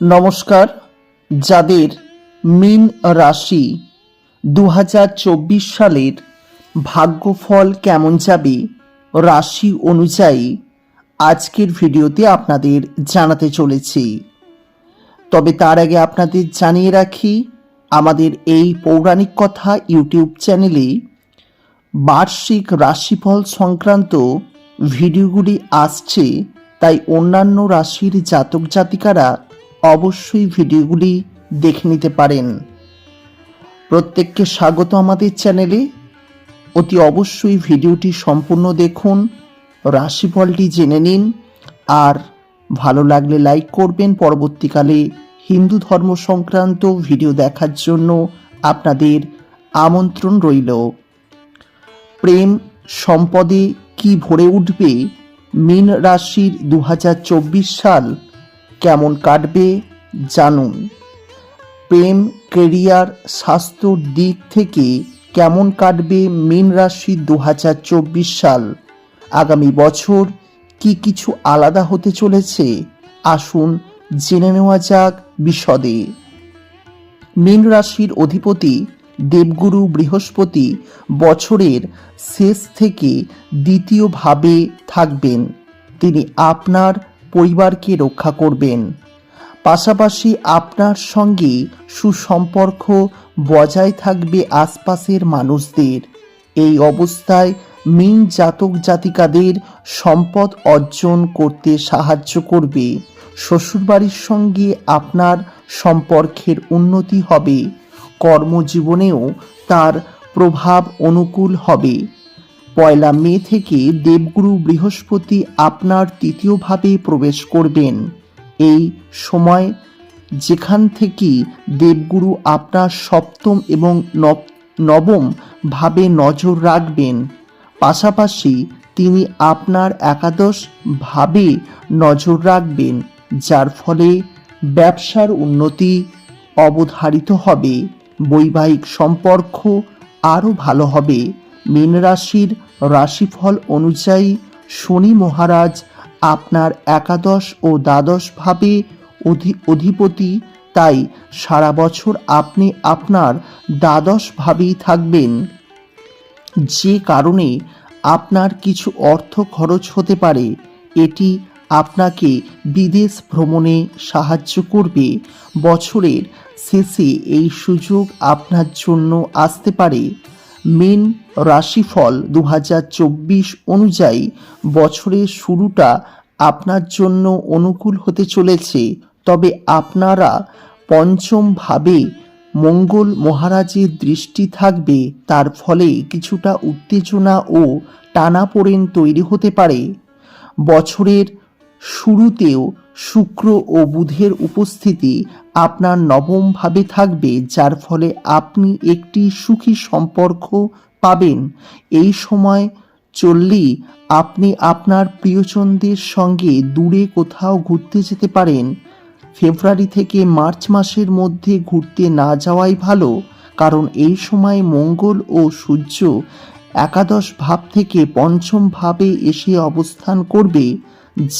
নমস্কার, যাদের মিন রাশি দু হাজার চব্বিশ সালের ভাগ্যফল কেমন যাবে রাশি অনুযায়ী আজকের ভিডিওতে আপনাদের জানাতে চলেছি। তবে তার আগে আপনাদের জানিয়ে রাখি, আমাদের এই পৌরাণিক কথা ইউটিউব চ্যানেলে বার্ষিক রাশিফল সংক্রান্ত ভিডিওগুলি আসছে, তাই অন্যান্য রাশির জাতক জাতিকারা অবশ্যই ভিডিওগুলি দেখে নিতে পারেন। প্রত্যেককে স্বাগত আমাদের চ্যানেলে। অতি অবশ্যই ভিডিওটি সম্পূর্ণ দেখুন, রাশিফলটি জেনে নিন, আর ভালো লাগলে লাইক করবেন। পরবর্তীকালে হিন্দু ধর্ম সংক্রান্ত ভিডিও দেখার জন্য আপনাদের আমন্ত্রণ রইল। প্রেম সম্পদে কি ভরে উঠবে? মীন রাশির দু হাজার চব্বিশ সাল কেমন কাটবে জানুন। প্রেম, কেরিয়ার, স্বাস্থ্যর দিক থেকে কেমন কাটবে মীন রাশি দু হাজার চব্বিশ সাল? আগামী বছর কি কিছু আলাদা হতে চলেছে? আসুন জেনে নেওয়া যাক বিশদে। মীন রাশির অধিপতি দেবগুরু বৃহস্পতি বছরের শেষ থেকে দ্বিতীয়ভাবে থাকবেন। তিনি আপনার পরিবারকে রক্ষা করবেন। পাশাপাশি আপনার সঙ্গে সুসম্পর্ক বজায় থাকবে আশপাশের মানুষদের। এই অবস্থায় মিন জাতক জাতিকাদের সম্পদ অর্জন করতে সাহায্য করবে। শ্বশুরবাড়ির সঙ্গে আপনার সম্পর্কের উন্নতি হবে। কর্মজীবনেও তার প্রভাব অনুকূল হবে। পয়লা মে থেকে দেবগুরু বৃহস্পতি আপনার তৃতীয়ভাবে প্রবেশ করবেন। এই সময় যেখান থেকে দেবগুরু আপনার সপ্তম এবং নব- নবম ভাবে নজর রাখবেন, পাশাপাশি তিনি আপনার একাদশ ভাবে নজর রাখবেন, যার ফলে ব্যবসার উন্নতি অবধারিত হবে, বৈবাহিক সম্পর্ক আরও ভালো হবে। মীন রাশির রাশিফল অনুযায়ী শনি মহারাজ আপনার একাদশ ও দ্বাদশ ভাবে অধি- অধিপতি। তাই সারা বছর আপনি আপনার দ্বাদশ ভাবেই থাকবেন। যে কারণে আপনার কিছু অর্থ খরচ হতে পারে। এটি আপনাকে বিদেশ ভ্রমণে সাহায্য করবে। বছরের শেষে এই সুযোগ আপনার জন্য আসতে পারে। মেন রাশিফল দু হাজার চব্বিশ অনুযায়ী বছরের শুরুটা আপনার জন্য অনুকূল হতে চলেছে। তবে আপনারা পঞ্চম ভাবে মঙ্গল মহারাজের দৃষ্টি থাকবে। তার ফলে কিছুটা উত্তেজনা ও টানাপোড়েন তৈরি হতে পারে। বছরের শুরুতেও শুক্র ও বুধের উপস্থিতি আপনার নবম ভাবে থাকবে, যার ফলে আপনি একটি সুখী সম্পর্ক পাবেন। এই সময় চললেই আপনি আপনার প্রিয়জনদের সঙ্গে দূরে কোথাও ঘুরতে যেতে পারেন। ফেব্রুয়ারি থেকে মার্চ মাসের মধ্যে ঘুরতে না যাওয়াই ভালো, কারণ এই সময় মঙ্গল ও সূর্য একাদশ ভাব থেকে পঞ্চম ভাবে এসে অবস্থান করবে।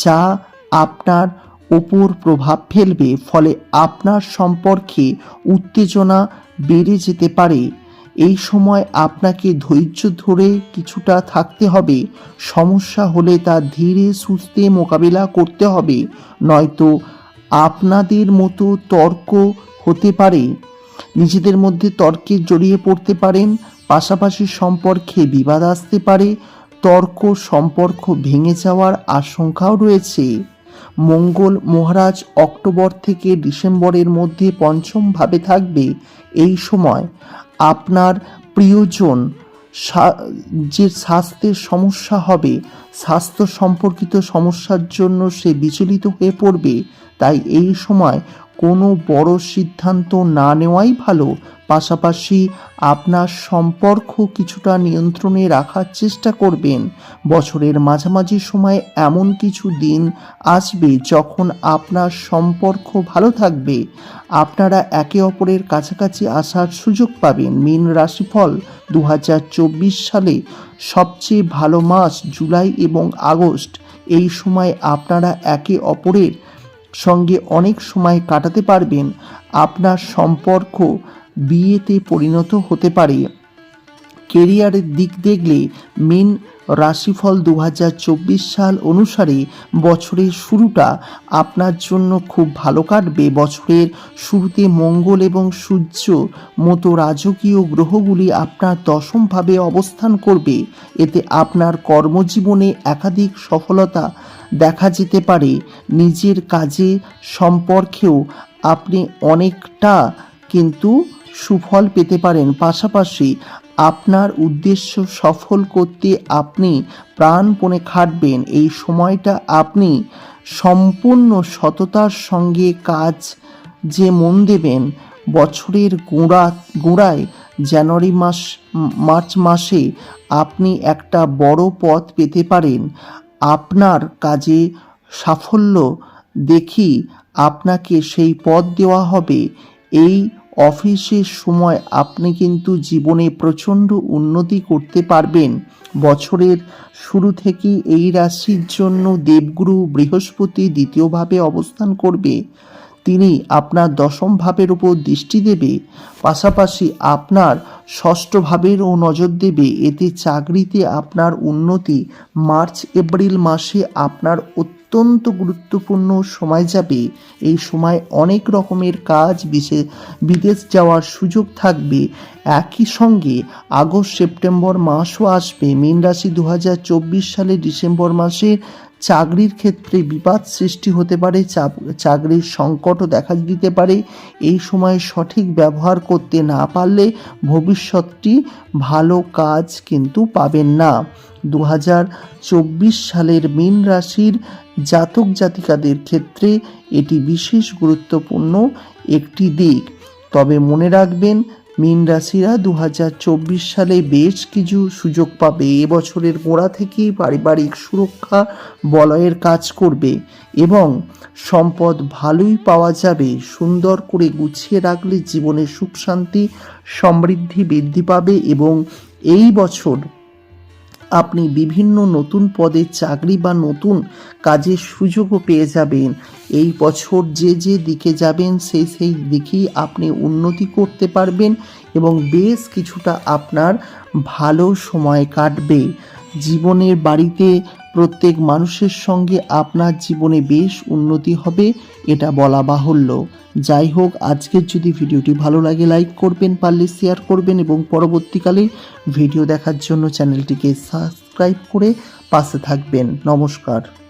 যা আপনার ওপর প্রভাব ফেলবে, ফলে আপনার সম্পর্কে উত্তেজনা বেড়ে যেতে পারে। এই সময় আপনাকে ধৈর্য ধরে কিছুটা থাকতে হবে। সমস্যা হলে তা ধীরে সুস্থে মোকাবিলা করতে হবে, নয়তো আপনাদের মতো তর্ক হতে পারে। নিজেদের মধ্যে তর্কে জড়িয়ে পড়তে পারেন, পাশাপাশি সম্পর্কে বিবাদ আসতে পারে তর্ক সম্পর্ক ভেঙে যাওয়ার আশঙ্কাও রয়েছে। মঙ্গল মহারাজ অক্টোবর থেকে ডিসেম্বরের মধ্যে পঞ্চম ভাবে থাকবে। এই সময় আপনার প্রিয়জন যে স্বাস্থ্যের সমস্যা হবে, স্বাস্থ্য সম্পর্কিত সমস্যার জন্য সে বিচলিত হয়ে পড়বে। তাই এই সময় কোনো বড় সিদ্ধান্ত না নেওয়াই ভালো। পাশাপাশি আপনার সম্পর্ক কিছুটা নিয়ন্ত্রণে রাখার চেষ্টা করবেন। বছরের মাঝামাঝি সময় এমন কিছু দিন আসবে যখন আপনার সম্পর্ক ভালো থাকবে। আপনারা একে অপরের কাছাকাছি আসার সুযোগ পাবেন। মীন রাশিফল দু হাজার চব্বিশ সালে সবচেয়ে ভালো মাস জুলাই এবং আগস্ট। এই সময় আপনারা একে অপরের সঙ্গে অনেক সময় কাটাতে পারবেন। আপনার সম্পর্ক বিয়েতে পরিণত হতে পারে। কেরিয়ারের দিক দেখলে মিন রাশিফল দু হাজার চব্বিশ সাল অনুসারে বছরের শুরুটা আপনার জন্য খুব ভালো কাটবে। বছরের শুরুতে মঙ্গল এবং সূর্য মতো রাজকীয় গ্রহগুলি আপনার দশমভাবে অবস্থান করবে। এতে আপনার কর্মজীবনে একাধিক সফলতা দেখা যেতে পারে। নিজের কাজে সম্পর্কেও আপনি অনেকটা কিন্তু সুফল পেতে পারেন। পাশাপাশি আপনার উদ্দেশ্য সফল করতে আপনি প্রাণপণে খাটবেন। এই সময়টা আপনি সম্পূর্ণ সততার সঙ্গে কাজ যে মন দেবেন, বছরের গোড়া, গোড়ায় জানুয়ারি মাস, মার্চ মাসে আপনি একটা বড় পথ পেতে পারেন। আপনার কাজে সাফল্য দেখি আপনাকে সেই পদ দেওয়া হবে। এই অফিসের সময় আপনি কিন্তু জীবনে প্রচণ্ড উন্নতি করতে পারবেন। বছরের শুরু থেকেই এই রাশির জন্য দেবগুরু বৃহস্পতি দ্বিতীয়ভাবে অবস্থান করবে। তিনি আপনার দশম ভাবের উপর দৃষ্টি দেবে। পাশাপাশি আপনার ষষ্ঠ ভাবেরও নজর দেবে। এতে চাকরিতে আপনার উন্নতি মার্চ এপ্রিল মাসে আপনার অত্যন্ত গুরুত্বপূর্ণ সময় যাবে। এই সময় অনেক রকমের কাজ বিশেষ বিদেশ যাওয়ার সুযোগ থাকবে। একই সঙ্গে আগস্ট, সেপ্টেম্বর মাসও আসবে। মীন রাশি দু হাজার চব্বিশ সালে ডিসেম্বর মাসে চাকরির ক্ষেত্রে বিবাদ সৃষ্টি হতে পারে চাকরির সংকটও দেখা দিতে পারে। এই সময় সঠিক ব্যবহার করতে না পারলে ভবিষ্যৎটি ভালো কাজ কিন্তু পাবেন না। দু হাজার চব্বিশ সালের মীন রাশির জাতক জাতিকাদের ক্ষেত্রে এটি বিশেষ গুরুত্বপূর্ণ একটি দিক। তবে মনে রাখবেন, মীন রাশিরা দু হাজার চব্বিশ সালে বেশ কিছু সুযোগ পাবে। এবছরের গোড়া থেকেই পারিবারিক সুরক্ষা বলয়ের কাজ করবে এবং সম্পদ ভালোই পাওয়া যাবে। সুন্দর করে গুছিয়ে রাখলে জীবনে সুখ শান্তি, সমৃদ্ধি বৃদ্ধি পাবে এবং এই বছর আপনি বিভিন্ন নতুন পদে চাকরি বা নতুন কাজের সুযোগও পেয়ে যাবেন। এই বছর যে যে দিকে যাবেন, সেই সেই দিকেই আপনি উন্নতি করতে পারবেন এবং বেশ কিছুটা আপনার ভালো সময় কাটবে। জীবনের বাড়িতে প্রত্যেক মানুষের সঙ্গে আপনার জীবনে বেশ উন্নতি হবে, এটা বলা বাহুল্য। যাই হোক, আজকের যদি ভিডিওটি ভালো লাগে, লাইক করবেন, পারলে শেয়ার করবেন এবং পরবর্তীকালে ভিডিও দেখার জন্য চ্যানেলটিকে সাবস্ক্রাইব করে পাশে থাকবেন। নমস্কার।